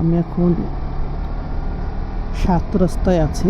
আমি এখন সাত রাস্তায় আছি।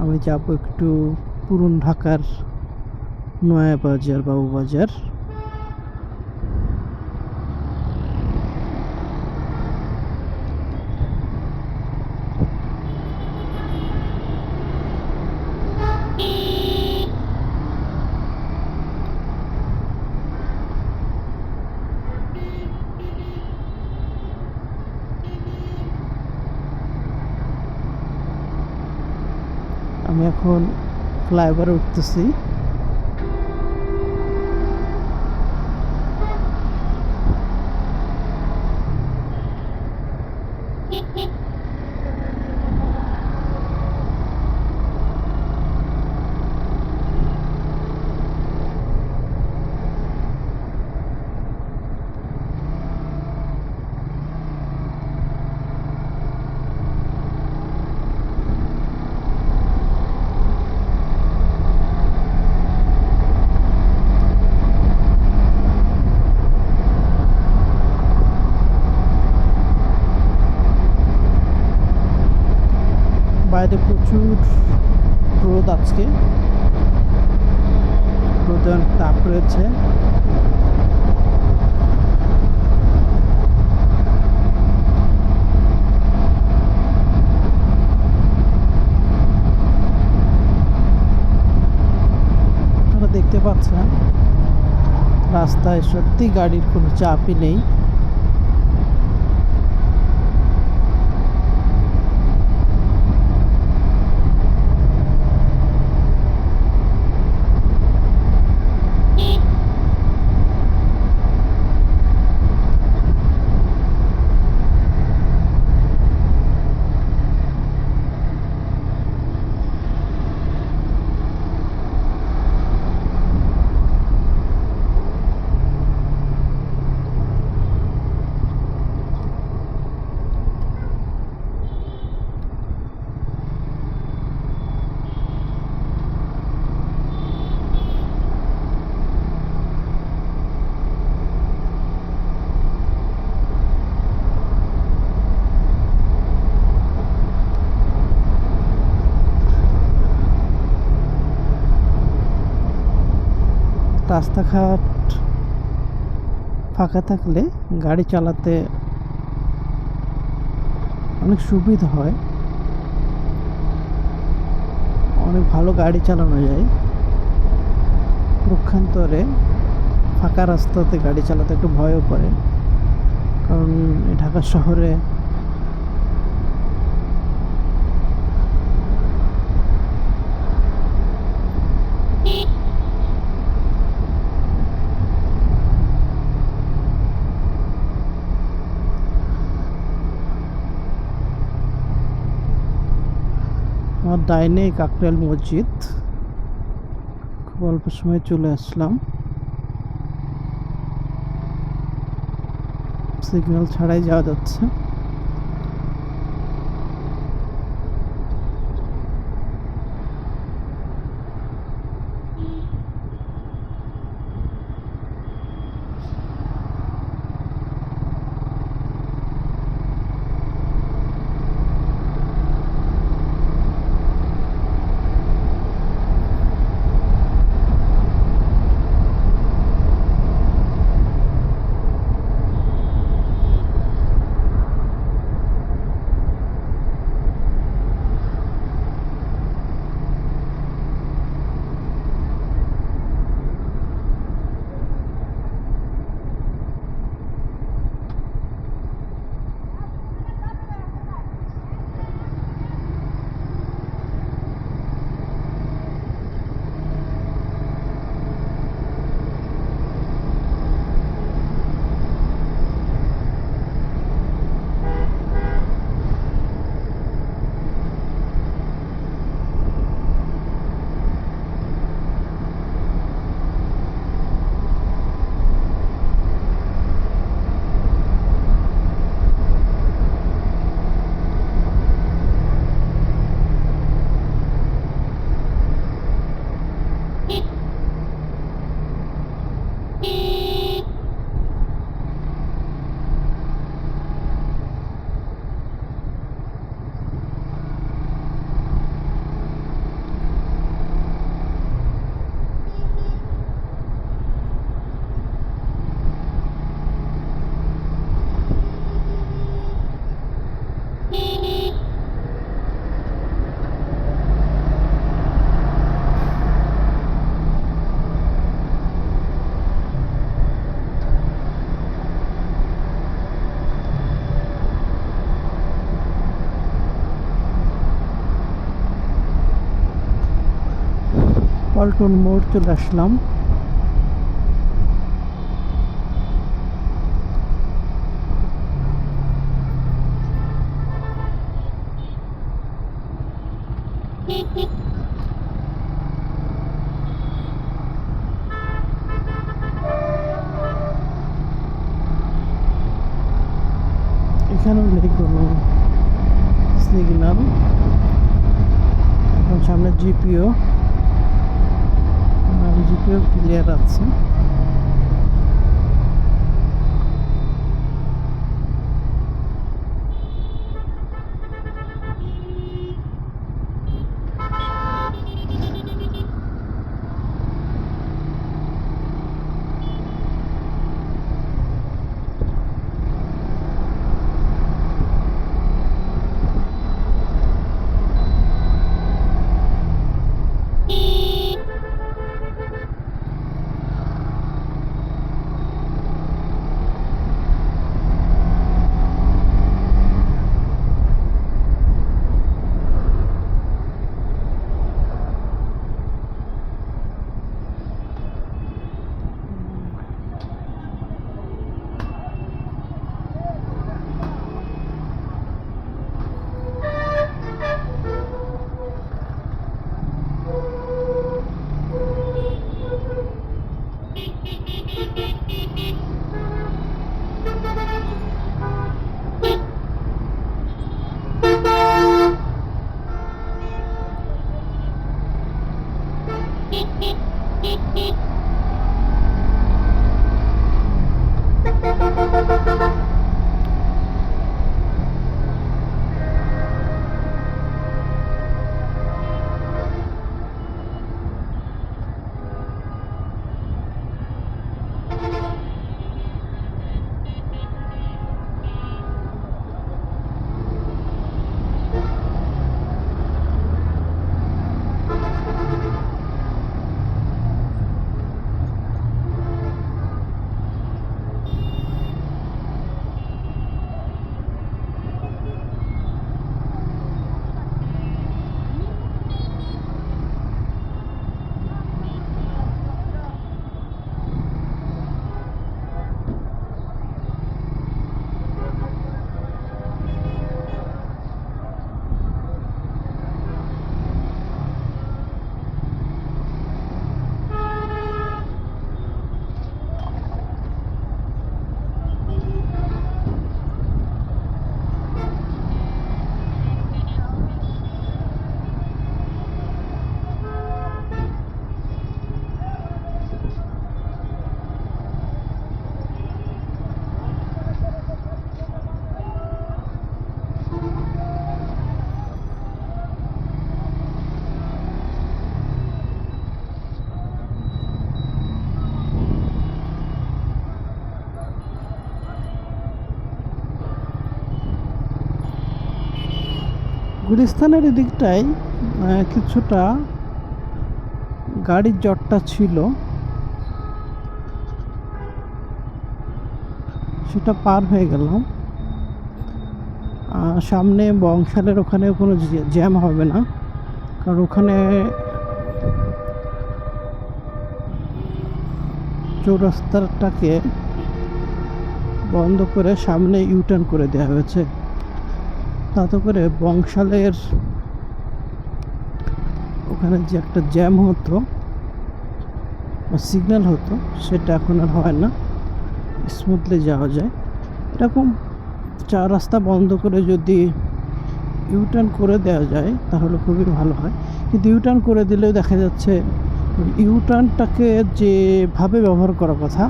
আমি যাব একটু পুরন ঢাকার নয়া বাজার বাবু বাজার আমি এখন ফ্লাইওভারে উঠতেছি। বাইরে প্রচুর রোদ আজকে। অনেক তাপ রয়েছে। দেখতে পাচ্ছেন, রাস্তায় সত্যি গাড়ির কোনো চাপই নেই। রাস্তাঘাট ফাঁকা থাকলে গাড়ি চালাতে অনেক সুবিধা হয়। অনেক ভালো গাড়ি চালানো যায়। পক্ষান্তরে ফাঁকা রাস্তাতে গাড়ি চালাতে একটু ভয়ও করে। কারণ ঢাকা শহরে আমার ডাইনে কাকরাইল মসজিদ। খুব অল্প সময় চলে আসলাম। সিগন্যাল ছাড়াই যাওয়া যাচ্ছে। পল্টন মোড় চলে আসলাম। এখানেও নেই কোনো সিগন্যাল এখন সামনে জিপিও। জিপিও ক্লিয়ার আছে গুলিস্তানের এদিকটায় কিছুটা গাড়ির জটটা ছিল। সেটা পার হয়ে গেলাম। সামনে বংশালের ওখানে কোনো জ্যা- জ্যাম হবে না। কারণ ওখানে চৌরাস্তাটাকে বন্ধ করে সামনে ইউটার্ন করে দেওয়া হয়েছে। তাতে করে বংশালের ওখানে যে একটা জ্যাম হতো বা সিগন্যাল হতো, সেটা এখন আর হয় না। স্মুথলি যাওয়া যায়। এরকম চার রাস্তা বন্ধ করে যদি ইউটার্ন করে দেওয়া যায়, তাহলে খুবই ভালো হয়। কিন্তু ইউটার্ন করে দিলেও দেখা যাচ্ছে ইউটার্নটাকে যেভাবে ব্যবহার করার কথা,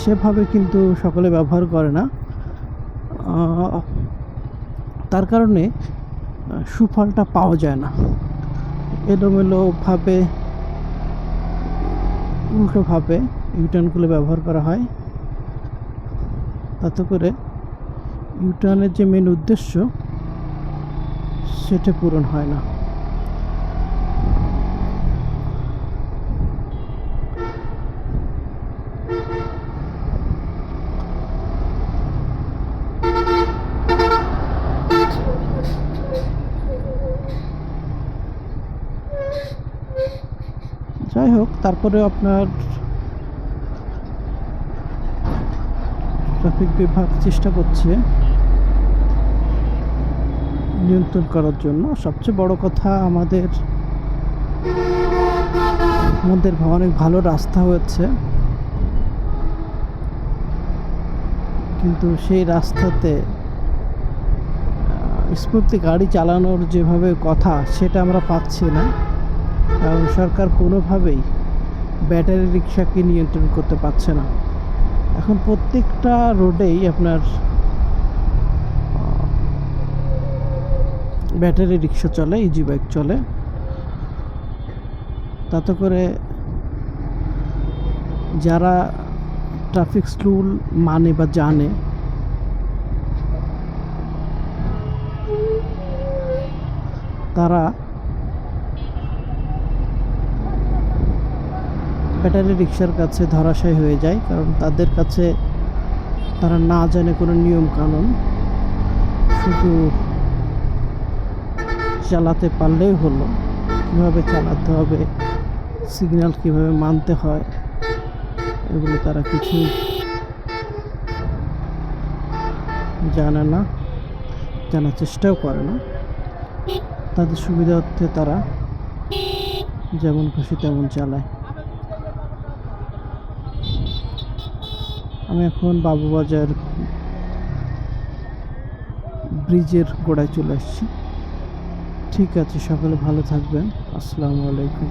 সেভাবে কিন্তু সকলে ব্যবহার করে না। তার কারণে সুফলটা পাওয়া যায় না। এলোমেলোভাবে, উল্টোভাবে ইউটার্নগুলো ব্যবহার করা হয়। তাতে করে ইউটার্নের যে মেন উদ্দেশ্য, সেটা পূরণ হয় না। হোক তারপরে আপনার ট্রাফিক বিভাগ চেষ্টা করছে নিয়ন্ত্রণ করার জন্য। সবচেয়ে বড় কথা আমাদের আমাদের অনেক ভালো রাস্তা হয়েছে। কিন্তু সেই রাস্তাতে স্মুথলি গাড়ি চালানোর যেভাবে কথা, সেটা আমরা পাচ্ছি না। কারণ সরকার কোনোভাবেই ব্যাটারি রিক্সাকে নিয়ন্ত্রণ করতে পারছে না। এখন প্রত্যেকটা রোডেই আপনার ব্যাটারি রিক্সা চলে ইজি বাইক চলে। তাতে করে যারা ট্রাফিক রুল মানে বা জানে, তারা ব্যাটারি রিক্সার কাছে ধরাশায়ী হয়ে যায়, কারণ তাদের কাছে তারা না জানে কোনো নিয়ম কানুন শুধু চালাতে পারলেই হলো। কীভাবে চালাতে হবে, সিগন্যাল কীভাবে মানতে হয়, এগুলো তারা কিছুই জানে না, জানার চেষ্টাও করে না। তাদের সুবিধার্থে তারা যেমন খুশি তেমন চালায়। আমি এখন বাবুবাজার ব্রিজের গোড়ায় চলে আসছি। ঠিক আছে সকলে ভালো থাকবেন। আসসালামু আলাইকুম।